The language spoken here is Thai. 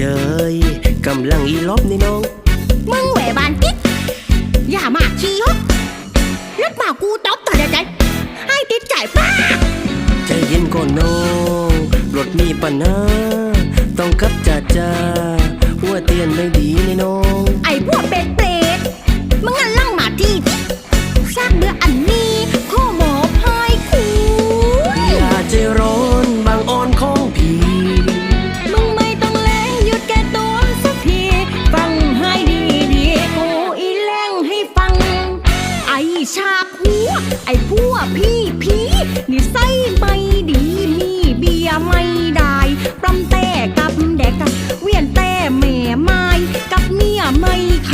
จยกำลังอีลบนี่น้อง มึงแหวบานติ๊กอย่ามาขี้ฮกรักมากูตบต่อเใจให้ติดใจป้าใจเย็นก่อนน้องรถมีปัญหาต้องกับจ่าจ่าหัวเตียนไม่ดีนี่น้อง ไอ้พวกเป็ดเปรตมึงอะไร ฉากหัว ไอ้พวกพี่ผีนี่ไสัไม่ดีมีเบียไม่ได้ปรำแต่กับแดกกเวียนแต่แม่ไม้กับเมียไม่ข